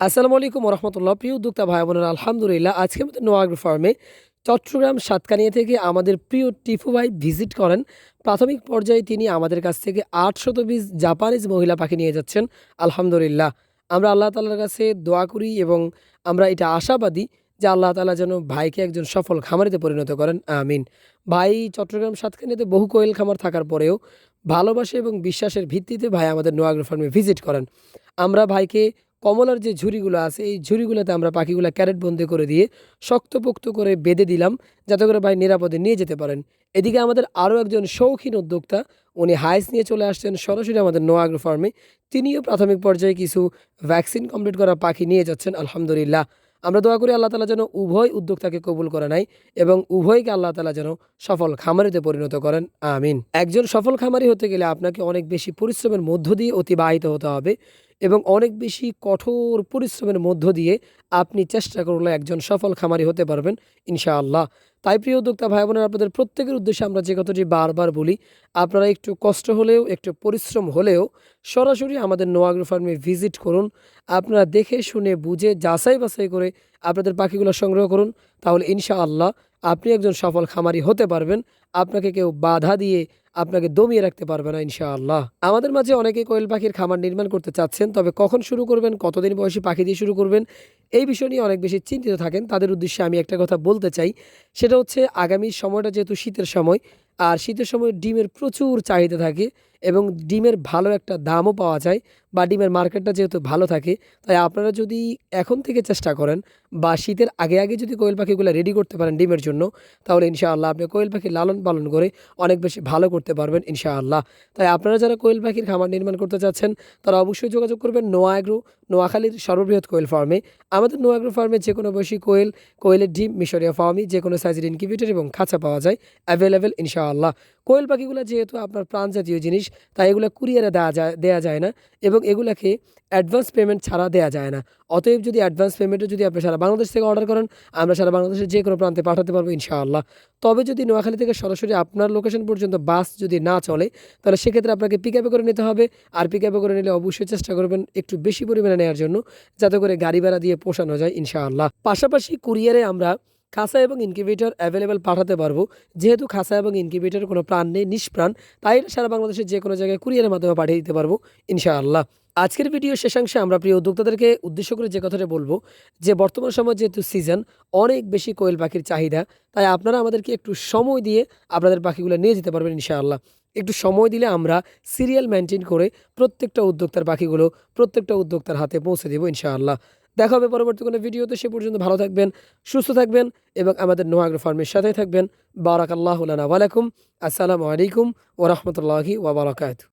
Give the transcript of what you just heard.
আসসালামু আলাইকুম রহমতুল্লাহ প্রিয় উদ্যোক্তা ভাই বোনেরা, আলহামদুলিল্লাহ, আজকে আমাদের নোয়াগ্র ফার্মে চট্টগ্রাম, সাতকানিয়া থেকে আমাদের প্রিয় টিফু ভাই ভিজিট করেন। প্রাথমিক পর্যায়ে তিনি আমাদের কাছ থেকে আটশত বিশ জাপানিজ মহিলা পাখি নিয়ে যাচ্ছেন। আলহামদুলিল্লাহ, আমরা আল্লাহ তালার কাছে দোয়া করি এবং আমরা এটা আশাবাদী যে আল্লাহ তালা যেন ভাইকে একজন সফল খামারিতে পরিণত করেন। আমিন। ভাই চট্টগ্রাম, সাতকানিয়াতে বহু কোয়েল খামার থাকার পরেও ভালোবাসা এবং বিশ্বাসের ভিত্তিতে ভাই আমাদের নোয়াগ্র ফার্মে ভিজিট করেন। আমরা ভাইকে কমলার যে ঝুড়িগুলো আছে, এই ঝুড়িগুলোতে আমরা পাখিগুলো ক্যারেট বন্দি করে দিয়ে শক্তপোক্ত করে বেঁধে দিলাম, যাতে করে ভাই নিরাপদে নিয়ে যেতে পারেন। এদিকে আমাদের আরও একজন শৌখিন উদ্যোক্তা, উনি হাইস নিয়ে চলে আসছেন সরাসরি আমাদের নোয়াগ্র ফার্মে। তিনিও প্রাথমিক পর্যায়ে কিছু ভ্যাকসিন কমপ্লিট করা পাখি নিয়ে যাচ্ছেন, আলহামদুলিল্লাহ। আমরা দোয়া করি আল্লাহ তালা যেন উভয় উদ্যোক্তাকে কবুল করে নাই এবং উভয়কে আল্লাহ তালা যেন সফল খামারিতে পরিণত করেন। আমিন। একজন সফল খামারি হতে গেলে আপনাকে অনেক বেশি পরিশ্রমের মধ্য দিয়ে অতিবাহিত হতে হবে এবং অনেক বেশি কঠোর পরিশ্রমের মধ্য দিয়ে আপনি চেষ্টা করলে একজন সফল খামারি হতে পারবেন, ইনশাআল্লাহ। তাই প্রিয় উদ্যোক্তা ভাই বোনের আপনাদের প্রত্যেকের উদ্দেশ্যে আমরা যে কথাটি বারবার বলি, আপনারা একটু কষ্ট হলেও, একটু পরিশ্রম হলেও সরাসরি আমাদের নোয়াগ্রো ফার্মে ভিজিট করুন। আপনারা দেখে, শুনে, বুঝে যাচাই বাছাই করে আপনাদের পাখিগুলো সংগ্রহ করুন। তাহলে ইনশাআল্লাহ আপনি একজন সফল খামারি হতে পারবেন, আপনাকে কেউ বাধা দিয়ে আপনাকে দমিয়ে রাখতে পারবে না, ইনশাআল্লাহ। আমাদের মাঝে অনেকে কোয়েল পাখির খামার নির্মাণ করতে চাচ্ছেন, তবে কখন শুরু করবেন, কতদিন বয়সী পাখি দিয়ে শুরু করবেন, এই বিষয় নিয়ে অনেক বেশি চিন্তিত থাকেন। তাদের উদ্দেশ্যে আমি একটা কথা বলতে চাই, সেটা হচ্ছে আগামী সময়টা যেহেতু শীতের সময়, আর শীতের সময় ডিমের প্রচুর চাহিদা থাকে এবং ডিমের ভালো একটা দামও পাওয়া যায় বা ডিমের মার্কেটটা যেহেতু ভালো থাকে, তাই আপনারা যদি এখন থেকে চেষ্টা করেন বা শীতের আগে আগে যদি কোয়েল পাখিগুলো রেডি করতে পারেন ডিমের জন্য, তাহলে ইনশাআল্লাহ আপনি কোয়েল পাখি লালন পালন করে অনেক বেশি ভালো করতে পারবেন ইনশাআল্লাহ। তাই আপনারা যারা কোয়েল পাখির খামার নির্মাণ করতে চাচ্ছেন, তারা অবশ্যই যোগাযোগ করবেন নোয়া অ্যাগ্রো নোয়াখালীর সর্ববৃহৎ কোয়েল ফার্মে। আমাদের নোয়া অ্যাগ্রো ফার্মে যে কোনো বয়সী কোয়েল, কোয়েলের ডিম, মিশরীয় ফার্মি যে কোনো সাইজের ইনকিউবেটর এবং খাঁচা পাওয়া যায় অ্যাভেলেবেল ইনশাআল্লাহ। কোয়েল পাখিগুলো যেহেতু আপনার প্রাণ জাতীয় জিনিস তাই এগুলো কুরিয়ারে দেওয়া যায় দেওয়া যায় না এবং এগুলাকে অ্যাডভান্স পেমেন্ট ছাড়া দেওয়া যায় না। অতএব যদি অ্যাডভান্স পেমেন্টে যদি আপনি সারা বাংলাদেশ থেকে অর্ডার করেন, আমরা সারা বাংলাদেশের যে কোনো প্রান্তে পাঠাতে পারব ইনশাআল্লাহ। তবে যদি নোয়াখালী থেকে সরাসরি আপনার লোকেশন পর্যন্ত বাস যদি না চলে, তাহলে সেক্ষেত্রে আপনাকে পিক আপে করে নিতে হবে। আর পিক আপে করে নিলে অবশ্যই চেষ্টা করবেন একটু বেশি পরিমাণে নেওয়ার জন্য, যাতে করে গাড়ি ভাড়া দিয়ে পোষানো যায় ইনশাআল্লাহ। পাশাপাশি কুরিয়ারে আমরা খাসা এবং ইনকিউবেটর অ্যাভেলেবেল পাঠাতে পারব। যেহেতু খাসা এবং ইনকিউবেটর কোনো প্রাণ নেই, নিষ্প্রাণ, তাই সারা বাংলাদেশের যে কোনো জায়গায় কুরিয়ারের মাধ্যমে পাঠিয়ে দিতে পারব, ইনশাআল্লাহ। আজকের ভিডিও শেষাংশে আমরা প্রিয় উদ্যোক্তাদেরকে উদ্দেশ্য করে যে কথাটা বলব, যে বর্তমান সময় যেহেতু সিজন অনেক বেশি কোয়েল পাখির চাহিদা, তাই আপনারা আমাদেরকে একটু সময় দিয়ে আপনাদের পাখিগুলো নিয়ে যেতে পারবেন, ইনশাআল্লাহ। একটু সময় দিলে আমরা সিরিয়াল মেনটেন করে প্রত্যেকটা উদ্যোক্তার পাখিগুলো প্রত্যেকটা উদ্যোক্তার হাতে পৌঁছে দেবো, ইনশাআল্লাহ। দেখা হবে পরবর্তী কোনো ভিডিওতে, সে পর্যন্ত ভালো থাকবেন, সুস্থ থাকবেন এবং আমাদের নোয়াগ্র ফার্মের সাথেই থাকবেন। বারাকাল্লাহ ওয়ালাইকুম আসসালামু আলাইকুম ওরহমতুল্লাহি ওবরাকাত